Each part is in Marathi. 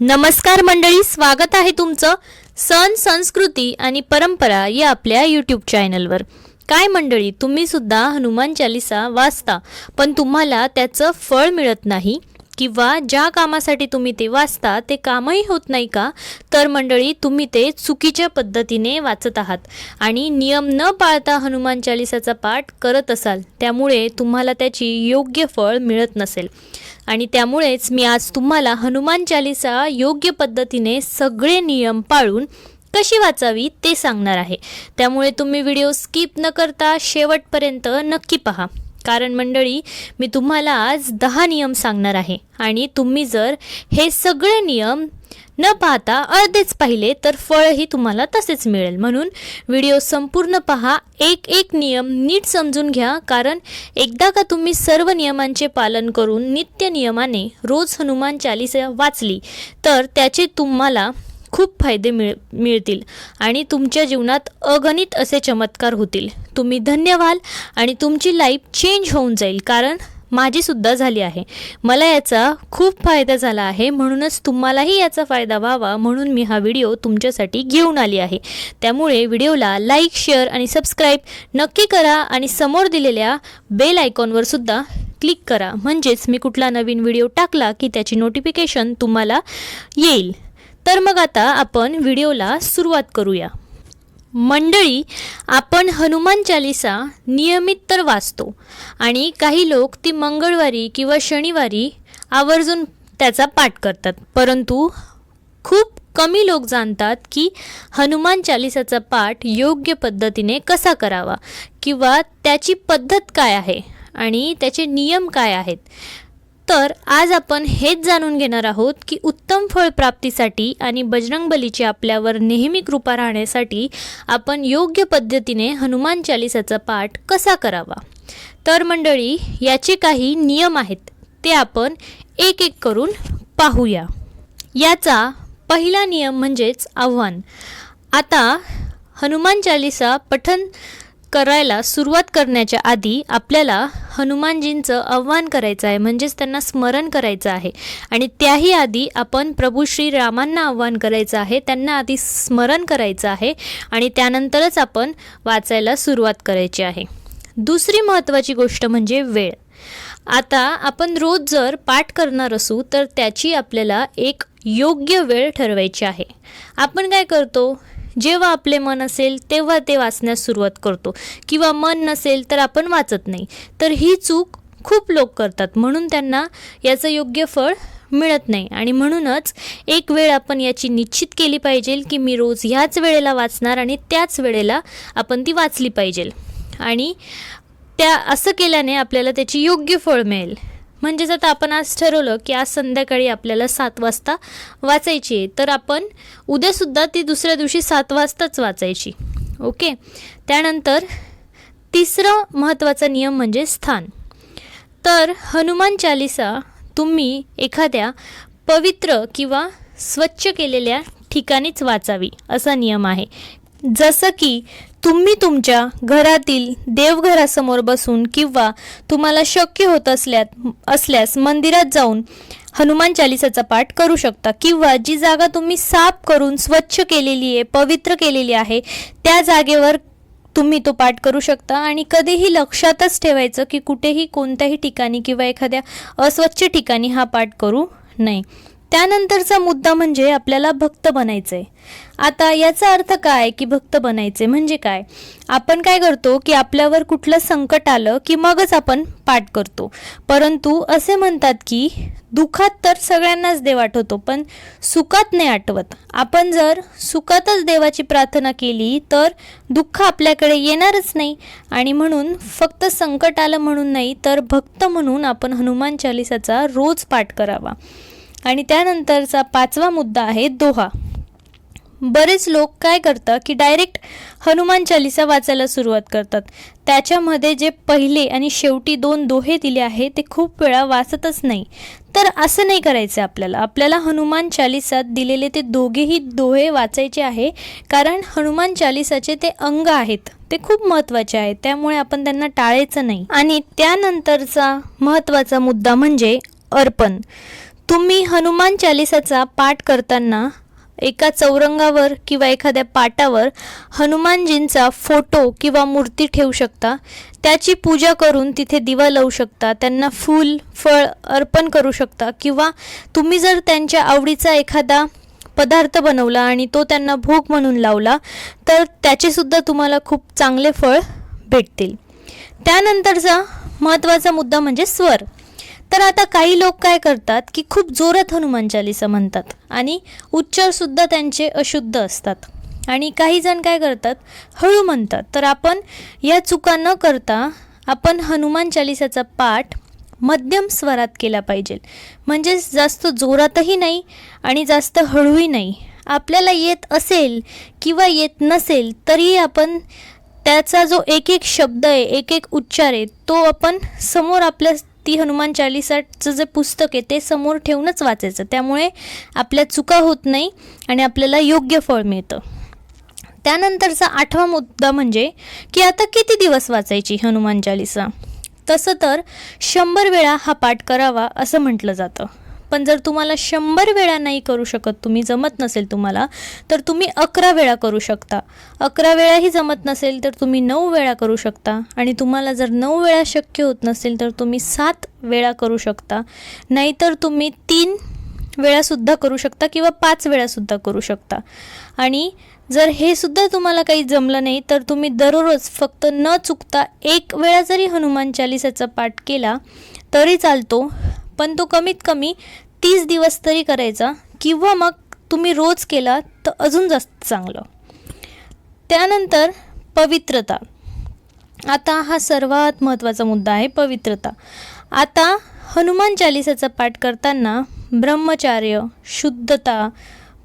नमस्कार मंडळी स्वागत आहे तुमचं सण संस्कृती आणि परंपरा या आपल्या यूट्यूब चॅनलवर काय मंडळी तुम्ही सुद्धा हनुमान चालिसा वाचता पण तुम्हाला त्याचं फळ मिळत नाही. किंवा ज्या कामासाठी तुम्ही ते वाचता ते कामही होत नाही का? तर मंडळी तुम्ही ते चुकीच्या पद्धतीने वाचत आहात. आणि नियम न पाळता हनुमान चालिसाचा पाठ करत असाल त्यामुळे तुम्हाला त्याची योग्य फळ मिळत नसेल. आणि त्यामुळेच मी आज तुम्हाला हनुमान चालिसा योग्य पद्धतीने सगळे नियम पाळून कशी वाचावी ते सांगणार आहे. त्यामुळे तुम्ही व्हिडिओ स्किप न करता शेवटपर्यंत नक्की पहा. कारण मंडळी मी तुम्हाला आज दहा नियम सांगणार आहे. आणि तुम्ही जर हे सगळे नियम न पाहता अर्धेच पाहिले तर फळही तुम्हाला तसेच मिळेल. म्हणून व्हिडिओ संपूर्ण पहा. एक एक नियम नीट समजून घ्या कारण एकदा का तुम्ही सर्व नियमांचे पालन करून नित्य नियमाने रोज हनुमान चालिसा वाचली तर त्याचे तुम्हाला खूप फायदे मिळ मिळतील. आणि तुमच्या जीवनात अगणित असे चमत्कार होतील. तुम्ही धन्य व्हाल आणि तुमची लाईफ चेंज होऊन जाईल. कारण माझीसुद्धा झाली आहे. मला याचा खूप फायदा झाला आहे. म्हणूनच तुम्हालाही याचा फायदा व्हावा म्हणून मी हा व्हिडिओ तुमच्यासाठी घेऊन आली आहे. त्यामुळे व्हिडिओला लाईक शेअर आणि सबस्क्राईब नक्की करा आणि समोर दिलेल्या बेल आयकॉनवर सुद्धा क्लिक करा. म्हणजेच मी कुठला नवीन व्हिडिओ टाकला की त्याची नोटिफिकेशन तुम्हाला येईल. तर मग आता आपण व्हिडिओला सुरुवात करूया. मंडळी आपण हनुमान चालिसा नियमित तर वाचतो आणि काही लोक ती मंगळवारी किंवा शनिवारी आवर्जून त्याचा पाठ करतात. परंतु खूप कमी लोक जाणतात की हनुमान चालिसाचा पाठ योग्य पद्धतीने कसा करावा किंवा त्याची पद्धत काय आहे आणि त्याचे नियम काय आहेत. तर आज आपण हेच जाणून घेणार आहोत की उत्तम फळ प्राप्तीसाठी आणि बजरंगबलीची आपल्यावर नेहमी कृपा राहण्यासाठी आपण योग्य पद्धतीने हनुमान चालिसाचा पाठ कसा करावा? तर मंडळी याचे काही नियम आहेत ते आपण एक एक करून पाहूया. याचा पहिला नियम म्हणजेच आव्हान. आता हनुमान चालिसा पठन करायला सुरुवात करण्याच्या आधी आपल्याला हनुमानजींचं आव्हान करायचं आहे म्हणजेच त्यांना स्मरण करायचं आहे. आणि त्याही आधी आपण प्रभू श्रीरामांना आव्हान करायचं आहे त्यांना आधी स्मरण करायचं आहे आणि त्यानंतरच आपण वाचायला सुरुवात करायची आहे. दुसरी महत्त्वाची गोष्ट म्हणजे वेळ. आता आपण रोज जर पाठ करणार असू तर त्याची आपल्याला एक योग्य वेळ ठरवायची आहे. आपण काय करतो? जेव्हा आपले मन असेल तेव्हा ते वाचण्यास सुरुवात करतो. किंवा मन नसेल तर आपण वाचत नाही. तर ही चूक खूप लोक करतात. म्हणून त्यांना याचं योग्य फळ मिळत नाही. आणि म्हणूनच एक वेळ आपण याची निश्चित केली पाहिजे की मी रोज ह्याच वेळेला वाचणार आणि त्याच वेळेला आपण ती वाचली पाहिजे. आणि त्या असं केल्याने आपल्याला त्याची योग्य फळ मिळेल. म्हणजेच आता आपण आज ठरवलं की आज संध्याकाळी आपल्याला सात वाजता वाचायची आहे. तर आपण उद्यासुद्धा ती दुसऱ्या दिवशी सात वाजताच वाचायची. ओके? त्यानंतर तिसरं महत्त्वाचा नियम म्हणजे स्थान. तर हनुमान चालिसा तुम्ही एखाद्या पवित्र किंवा स्वच्छ केलेल्या ठिकाणीच वाचावी असा नियम आहे. जसं की तुम्ही तुमच्या घरातील देवघरासमोर बसून किंवा तुम्हाला शक्य होत असल्यात असल्यास मंदिरात जाऊन हनुमान चालिसाचा पाठ करू शकता. किंवा जी जागा तुम्ही साफ करून स्वच्छ केलेली आहे पवित्र केलेली आहे त्या जागेवर तुम्ही तो पाठ करू शकता. आणि कधीही लक्षातच ठेवायचं की कुठेही कोणत्याही ठिकाणी किंवा एखाद्या अस्वच्छ ठिकाणी हा पाठ करू नये. त्यानंतरचा मुद्दा म्हणजे आपल्याला भक्त बनायचं आहे आता याचा अर्थ काय की भक्त बनायचे म्हणजे काय? आपण काय करतो की आपल्यावर कुठलं संकट आलं की मगच आपण पाठ करतो. परंतु असे म्हणतात की दुःखात तर सगळ्यांनाच देव आठवतो पण सुखात नाही आठवत. आपण जर सुखातच देवाची प्रार्थना केली तर दुःख आपल्याकडे येणारच नाही आणि म्हणून फक्त संकट आलं म्हणून नाही तर भक्त म्हणून आपण हनुमान चालिसाचा रोज पाठ करावा. आणि त्यानंतरचा पाचवा मुद्दा आहे दोहा. बरेच लोक काय करतात की डायरेक्ट हनुमान चालिसा वाचायला सुरुवात करतात. त्याच्यामध्ये जे पहिले आणि शेवटी दोन दोहे दिले आहे ते खूप वेळा वाचतच नाही. तर असं नाही करायचं आपल्याला. आपल्याला हनुमान चालिसात दिलेले ते दोघेही दोहे वाचायचे आहे कारण हनुमान चालिसाचे ते अंग आहेत. ते खूप महत्त्वाचे आहेत. त्यामुळे आपण त्यांना टाळायचं नाही. आणि त्यानंतरचा महत्त्वाचा मुद्दा म्हणजे अर्पण. तुम्ही हनुमान चालिसाचा पाठ करताना एका चौरंगावर किंवा एखाद्या पाटावर हनुमानजींचा फोटो किंवा मूर्ती ठेवू शकता. त्याची पूजा करून तिथे दिवा लावू शकता. त्यांना फूल फळ अर्पण करू शकता. किंवा तुम्ही जर त्यांच्या आवडीचा एखादा पदार्थ बनवला आणि तो त्यांना भोग म्हणून लावला तर त्याचेसुद्धा तुम्हाला खूप चांगले फळ भेटतील. त्यानंतरचा महत्त्वाचा मुद्दा म्हणजे स्वर. तर आता काही लोक काय करतात की खूप जोरात हनुमान चालिसा म्हणतात आणि उच्चारसुद्धा त्यांचे अशुद्ध असतात. आणि काही जण काय करतात? हळू म्हणतात. तर आपण या चुका न करता आपण हनुमान चालिसाचा पाठ मध्यम स्वरात केला पाहिजे. म्हणजेच जास्त जोरातही नाही आणि जास्त हळूही नाही. आपल्याला येत असेल किंवा येत नसेल तरीही आपण त्याचा जो एक एक शब्द आहे एक एक उच्चार आहे तो आपण समोर आपल्या ती हनुमान चालिसाचं जे पुस्तक आहे ते समोर ठेवूनच वाचायचं. त्यामुळे आपल्या चुका होत नाही आणि आपल्याला योग्य फळ मिळतं. त्यानंतरचा आठवा मुद्दा म्हणजे की आता किती दिवस वाचायची हनुमान चालिसा? तसं तर शंभर वेळा हा पाठ करावा असं म्हटलं जातं. पण जर तुम्हाला शंभर वेळा नाही करू शकत तुम्ही जमत नसेल तुम्हाला तर तुम्ही अकरा वेळा करू शकता. अकरा वेळाही जमत नसेल तर तुम्ही नऊ वेळा करू शकता. आणि तुम्हाला जर नऊ वेळा शक्य होत नसेल तर तुम्ही सात वेळा करू शकता. नाहीतर तुम्ही तीन वेळासुद्धा करू शकता किंवा पाच वेळासुद्धा करू शकता. आणि जर हे सुद्धा तुम्हाला काही जमलं नाही तर तुम्ही दररोज फक्त न चुकता एक वेळा जरी हनुमान चालिसाचा पाठ केला तरी चालतो. पण तो कमीत कमी तीस दिवस तरी करायचा किंवा मग तुम्ही रोज केला तर अजून जास्त चांगलं. त्यानंतर पवित्रता. आता हा सर्वात महत्त्वाचा मुद्दा आहे पवित्रता. आता हनुमान चालिसाचा पाठ करताना ब्रह्मचार्य शुद्धता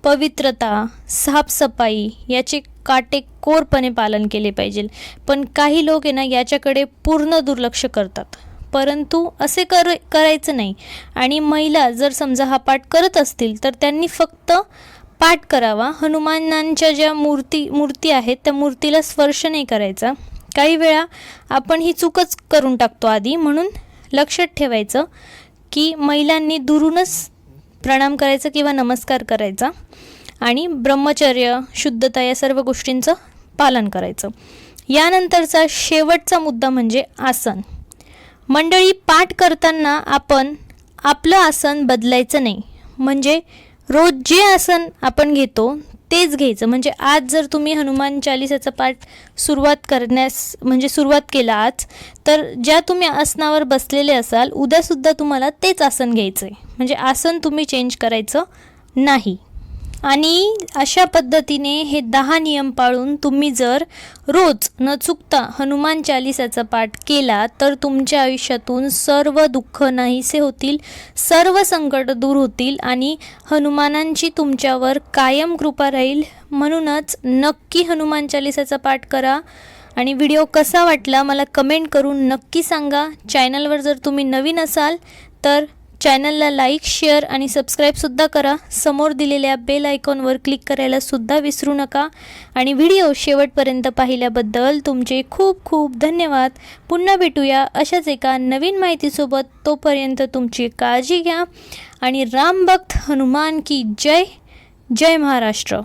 पवित्रता साफसफाई याचे काटेकोरपणे पालन केले पाहिजे. पण काही लोक आहे ना याच्याकडे पूर्ण दुर्लक्ष करतात. परंतु असे कर करायचं नाही. आणि महिला जर समजा हा पाठ करत असतील तर त्यांनी फक्त पाठ करावा. हनुमानांच्या ज्या मूर्ती मूर्ती आहेत त्या मूर्तीला स्पर्श नाही करायचा. काही वेळा आपण ही चूकच करून टाकतो आधी. म्हणून लक्षात ठेवायचं की महिलांनी दुरूनच प्रणाम करायचं किंवा नमस्कार करायचा आणि ब्रह्मचर्य शुद्धता या सर्व गोष्टींचं पालन करायचं. यानंतरचा शेवटचा मुद्दा म्हणजे आसन. मंडळी पाठ करताना आपण आपलं आसन बदलायचं नाही. म्हणजे रोज जे आसन आपण घेतो तेच घ्यायचं. म्हणजे आज जर तुम्ही हनुमान चालिसाचा पाठ सुरुवात करण्यास म्हणजे सुरुवात केला आज तर ज्या तुम्ही आसनावर बसलेले असाल उद्यासुद्धा तुम्हाला तेच आसन घ्यायचं आहे म्हणजे आसन तुम्ही चेंज करायचं नाही. आणि अशा पद्धतीने हे दहा नियम पाळून तुम्ही जर रोज न चुकता हनुमान चालिसाचा पाठ केला तर तुमच्या आयुष्यातून सर्व दुःख नाहीसे होतील सर्व संकट दूर होतील आणि हनुमानांची तुमच्यावर कायम कृपा राहील. म्हणूनच नक्की हनुमान चालिसाचा पाठ करा. आणि व्हिडिओ कसा वाटला मला कमेंट करून नक्की सांगा. चॅनलवर जर तुम्ही नवीन असाल तर चॅनलला लाईक शेअर आणि सबस्क्राईबसुद्धा करा. समोर दिलेल्या बेल आयकॉनवर क्लिक करायला सुद्धा विसरू नका. आणि व्हिडिओ शेवटपर्यंत पाहिल्याबद्दल तुमचे खूप खूप धन्यवाद. पुन्हा भेटूया अशाच एका नवीन माहितीसोबत. तोपर्यंत तुमची काळजी घ्या. आणि रामभक्त हनुमान की जय. जय महाराष्ट्र.